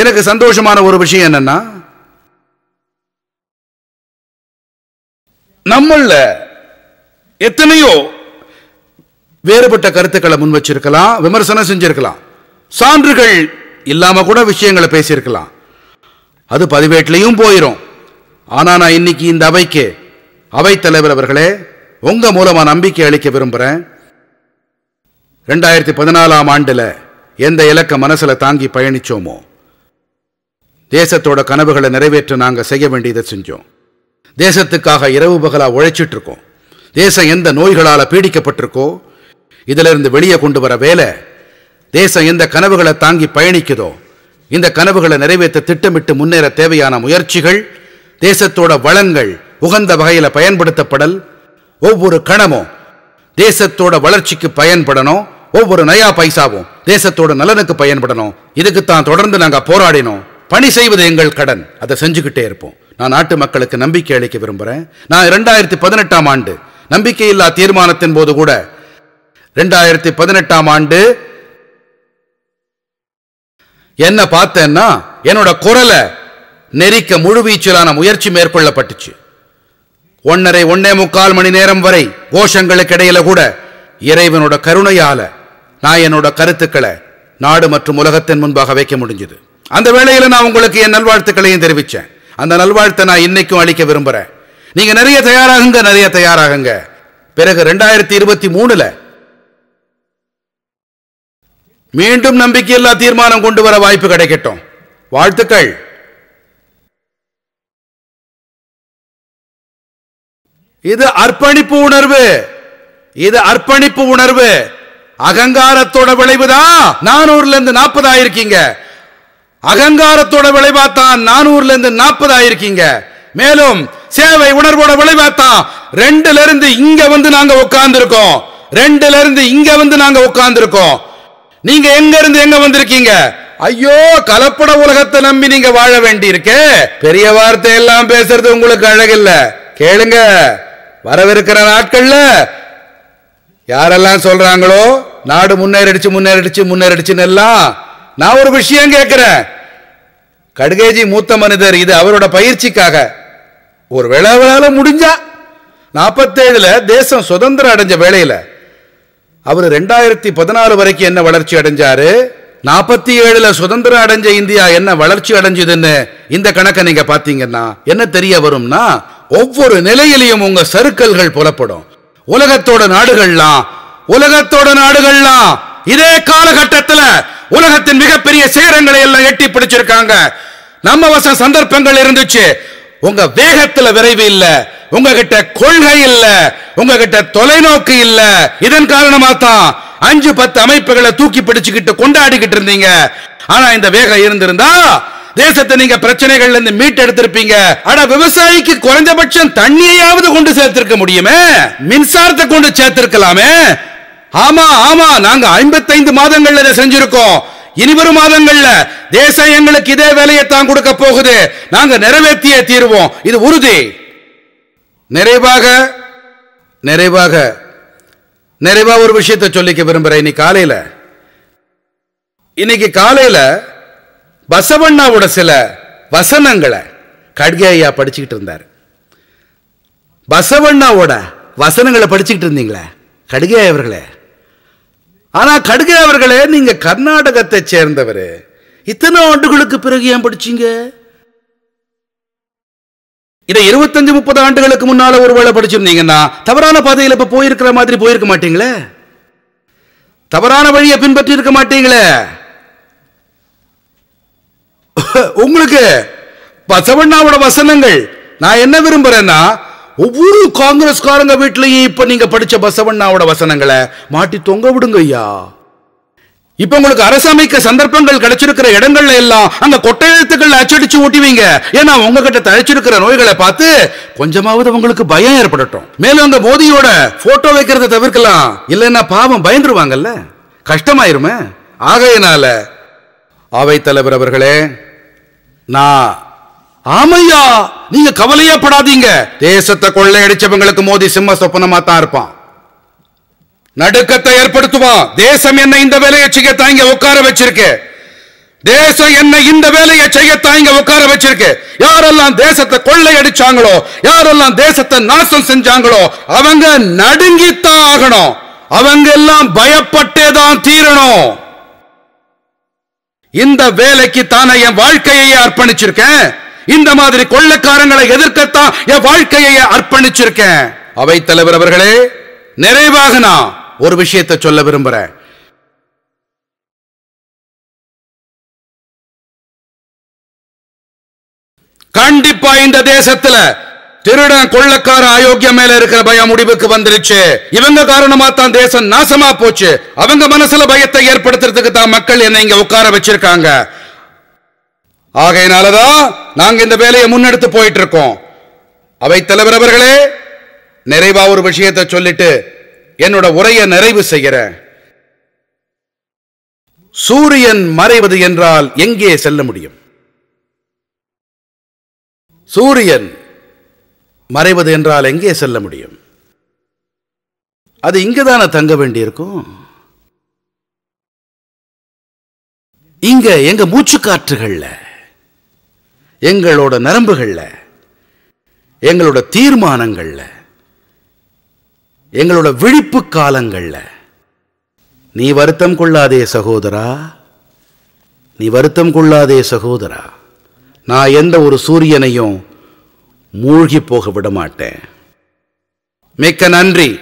எனக்கு சந்தோஷமான ஒரு விஷயம் என்னன்னா நம்மள எத்தனையோ வேறுபட்ட கருத்துக்களை முன் வச்சிருக்கலாம் விமர்சனம் செஞ்சிருக்கலாம். சான்றுகள் இல்லாம கூட விஷயங்களை பேசியிருக்கலாம். அது பதிவேட்டிலையும் போயிரும். ஆனா நான் இன்னைக்கு இந்த அவைக்கு அவைத்தலைவர் அவர்களே உங்க மூலமா நம்பிக்கை அளிக்க விரும்புறேன். ரெண்டாயிரத்தி பதினாலாம் ஆண்டுல எந்த இலக்க மனசுல தாங்கி பயணிச்சோமோ தேசத்தோட கனவுகளை நிறைவேற்ற நாங்கள் செய்ய வேண்டியதை செஞ்சோம். தேசத்துக்காக இரவு பகலாக உழைச்சிட்டு இருக்கோம் தேசம் எந்த நோய்களால் பீடிக்கப்பட்டிருக்கோ இதுல இருந்து வெளியே கொண்டு வர வேலை தேசம் எந்த கனவுகளை தாங்கி பயணிக்குதோ இந்த கனவுகளை நிறைவேற்ற திட்டமிட்டு முன்னேற தேவையான முயற்சிகள் தேசத்தோட வளங்கள் உகந்த வகையில் பயன்படுத்தப்படல் ஒவ்வொரு கணமும் தேசத்தோட வளர்ச்சிக்கு பயன்படணும் ஒவ்வொரு நயா பைசாவும் தேசத்தோட நலனுக்கு பயன்படணும். இதுக்குத்தான் தொடர்ந்து நாங்கள் போராடினோம். பணி செய்வது எங்கள் கடன். அதை செஞ்சுக்கிட்டே இருப்போம். நான் நாட்டு மக்களுக்கு நம்பிக்கை அளிக்க விரும்புகிறேன் நான் இரண்டாயிரத்தி பதினெட்டாம் ஆண்டு நம்பிக்கையில்லா தீர்மானத்தின் போது கூட ரெண்டாயிரத்தி பதினெட்டாம் ஆண்டு என்ன பார்த்தேன்னா என்னோட குரலை நெரிக்க முழுவீச்சலான முயற்சி மேற்கொள்ளப்பட்டுச்சு. ஒன்னரை ஒன்னே முக்கால் மணி நேரம் வரை கோஷங்களுக்கு இடையில கூட இறைவனோட கருணையால நான் என்னோட கருத்துக்களை நாடு மற்றும் உலகத்தின் முன்பாக வைக்க முடிஞ்சது. அந்த வேளையில் நான் உங்களுக்கு என் நல்வாழ்த்துக்களையும் தெரிவித்தேன் அந்த நல்வாழ்த்தை நான் இன்னைக்கும் அளிக்க விரும்புகிறேன் நீங்கள் நிறைய தயாராகுங்க நிறைய தயாராகுங்க. பிறகு ரெண்டாயிரத்தி இருபத்தி மூணுல மீண்டும் நம்பிக்கையில்லா தீர்மானம் கொண்டு வர வாய்ப்பு கிடைக்கட்டும். வாழ்த்துக்கள். இது அர்ப்பணிப்பு உணர்வு. இது அர்ப்பணிப்பு உணர்வு. அகங்காரத்தோட விளைவுதான். நானூறுல இருந்து நாற்பதாயிருக்கீங்க. அகங்காரத்தோட விளைவாத்தான் நானூறுல இருந்து நாற்பது ஆயிருக்கீங்க. மேலும் சேவை உணர்வோட விளைவாத்தான் ரெண்டுல இருந்து இங்க வந்து நாங்க உட்கார்ந்து இருக்கோம் ரெண்டுல இருந்து இங்க வந்து நாங்க உட்கார்ந்து இருக்கோம் நீங்க எங்க இருந்து எங்க வந்திருக்கீங்க? ஐயோ கலப்பட உலகத்தை நம்பி நீங்க வாழ வேண்டி இருக்கே பெரிய வார்த்தை எல்லாம் பேசுறது உங்களுக்கு அழகில்ல. கேளுங்க. வரவிருக்கிற நாட்கள்ல யாரெல்லாம் சொல்றாங்களோ நாடு முன்னேறிடுச்சு முன்னேறிடுச்சு முன்னேறிடுச்சுன்னு எல்லாம் நான் ஒரு விஷயம் கேட்கிறேன். கடுகேஜி மூத்த மனிதர் இது அவரோட பயிற்சிக்காக. ஒரு வேளாவளால முடிஞ்சா நாற்பத்தேழுல தேசம் சுதந்திரம் அடைஞ்ச வேளையில அவர் ரெண்டாயிரத்தி பதினாறு வரைக்கும் என்ன வளர்ச்சி அடைஞ்சாரு? நாற்பத்தி ஏழுல சுதந்திரம் அடைஞ்ச இந்தியா என்ன வளர்ச்சி அடைஞ்சதுன்னு இந்த கணக்கை நீங்க பாத்தீங்கன்னா என்ன தெரிய வரும்னா ஒவ்வொரு நிலையிலையும் உங்க சருக்கல்கள் புலப்படும். உலகத்தோட நாடுகள்லாம் உலகத்தோட நாடுகள்லாம் இதே காலகட்டத்தில் உலகத்தின் மிகப்பெரிய சிகரங்களை எல்லாம் எட்டி பிடிச்சிருக்காங்க. நம்ம வசம் சந்தர்ப்பங்கள் இருந்துச்சு. உங்க வேகத்துல விரைவு இல்ல. உங்ககிட்ட கொள்கை இல்ல. உங்ககிட்ட தொலைநோக்கு இல்ல. இதன் காரணமா தான் அஞ்சு பத்து அமைப்புகளை தூக்கி பிடிச்சுக்கிட்டு கொண்டாடிக்கிட்டு இருந்தீங்க. ஆனா இந்த வேகம் இருந்திருந்தா தேசத்தை நீங்க பிரச்சனைகள்ல இருந்து மீட்டு எடுத்திருப்பீங்க ஆனா விவசாயிக்கு குறைந்தபட்சம் தண்ணியையாவது கொண்டு சேர்த்திருக்க முடியுமே? மின்சாரத்தை கொண்டு சேர்த்திருக்கலாமே? ஆமா ஆமா நாங்க ஐம்பத்தைந்து மாதங்கள்ல இதை செஞ்சிருக்கோம். இனிவரும் மாதங்கள்ல தேசம் எங்களுக்கு இதே வேலையை தான் கொடுக்க போகுது. நாங்க நிறைவேற்றியே தீருவோம். இது உறுதி. நிறைவாக நிறைவாக நிறைவா ஒரு விஷயத்தை சொல்லிக்க விரும்புறேன் இன்னைக்கு காலையில. இன்னைக்கு காலையில பசவண்ணாவோட சில வசனங்களை கட்கே ஐயா படிச்சுக்கிட்டு இருந்தார். பசவண்ணாவோட வசனங்களை படிச்சுக்கிட்டு இருந்தீங்களே கடுகே அவர்களே? ஆனா கடுகே அவர்களே நீங்க கர்நாடகத்தை சேர்ந்தவர். இத்தனை ஆண்டுகளுக்கு பிறகு ஏன் படிச்சீங்க? இதை இருபத்தஞ்சு முப்பது ஆண்டுகளுக்கு முன்னால ஒருவேளை படிச்சிருந்தீங்கன்னா தவறான பாதையில் இப்ப போயிருக்கிற மாதிரி போயிருக்க மாட்டீங்களே? தவறான வழியை பின்பற்றி இருக்க மாட்டீங்களே? உங்களுக்கு பசவண்ணாவோட வசனங்கள் நான் என்ன விரும்புறேன்னா ஒவ்வொரு காங்கிரஸ்காரங்க வீட்லயும் இப்ப நீங்க படிச்ச பசவண்ணாவோட வசனங்களை மாட்டி தொங்க விடுங்க ஐயா. இப்ப உங்களுக்கு அரசமைக்க சந்தர்ப்பங்கள் கிடைச்சிருக்கிற இடங்கள்ல எல்லாம் அந்த கொட்டை எழுத்துக்கள் அச்சடிச்சு ஓட்டுவீங்க ஏன்னா உங்ககிட்ட தழைச்சிருக்கிற நோய்களை பார்த்து கொஞ்சமாவது உங்களுக்கு பயம் ஏற்படட்டும். மேலும் அந்த மோதியோட போட்டோ வைக்கிறத தவிர்க்கலாம். இல்லைன்னா பாவம் பயந்துருவாங்கல்ல. கஷ்டமாயிருமே. ஆகையினால அவைத்தலைவர் அவர்களே நான் ஆமையா நீங்க கவலையே படாதீங்க. தேசத்தை கொள்ளையடிச்சவங்களுக்கு மோதி சிம்ம சொப்பனமா தான் இருப்பான். நடுக்கத்தை ஏற்படுத்துவான் தேசம் என்ன இந்த வேலையை செய்ய தாங்க உட்கார வச்சிருக்கு. தேசம் என்ன இந்த வேலையை செய்ய இங்க உட்கார வச்சிருக்கு. யாரெல்லாம் தேசத்தை கொள்ளையடிச்சாங்களோ யாரெல்லாம் தேசத்தை நாசம் செஞ்சாங்களோ அவங்க நடுங்கித்தான் ஆகணும். அவங்க எல்லாம் பயப்பட்டே தான் தீரணும். இந்த வேலைக்கு தானே என் வாழ்க்கையை அர்ப்பணிச்சிருக்கேன். இந்த மாதிரி கொள்ளக்காரங்களை எதிர்க்கத்தான் என் வாழ்க்கையை அர்ப்பணிச்சிருக்கேன். அவை தலைவர் அவர்களே நிறைவாக நான் ஒரு விஷயத்தை சொல்ல விரும்புறேன். கண்டிப்பா இந்த தேசத்துல திருடன் கொள்ளக்கார அயோக்கியம் மேல இருக்கிற பயம் முடிவுக்கு வந்துருச்சு. இவங்க காரணமா தான் தேசம் நாசமா போச்சு. அவங்க மனசுல பயத்தை ஏற்படுத்துறதுக்கு தான் மக்கள் என்ன இங்க உட்கார வச்சிருக்காங்க. ஆகையினாலதான் நாங்க இந்த வேலையை முன்னெடுத்து போயிட்டு இருக்கோம் அவை தலைவர் அவர்களே நிறைவா ஒரு விஷயத்தை சொல்லிட்டு என்னோட உரையை நிறைவு செய்கிறேன். சூரியன் மறைவது என்றால் எங்கே செல்ல முடியும்? சூரியன் மறைவது என்றால் எங்கே செல்ல முடியும்? அது இங்கதானே தங்க வேண்டியிருக்கும்? இங்க எங்க மூச்சுக்காற்றுகள்ல. எங்களோட நரம்புகளில் எங்களோட தீர்மானங்களில் எங்களோட விழிப்பு காலங்களில். நீ வருத்தம் கொள்ளாதே சகோதரா நீ வருத்தம் கொள்ளாதே சகோதரா. நான் எந்த ஒரு சூரியனையும் மூழ்கி போக விட மாட்டேன் மிக்க நன்றி.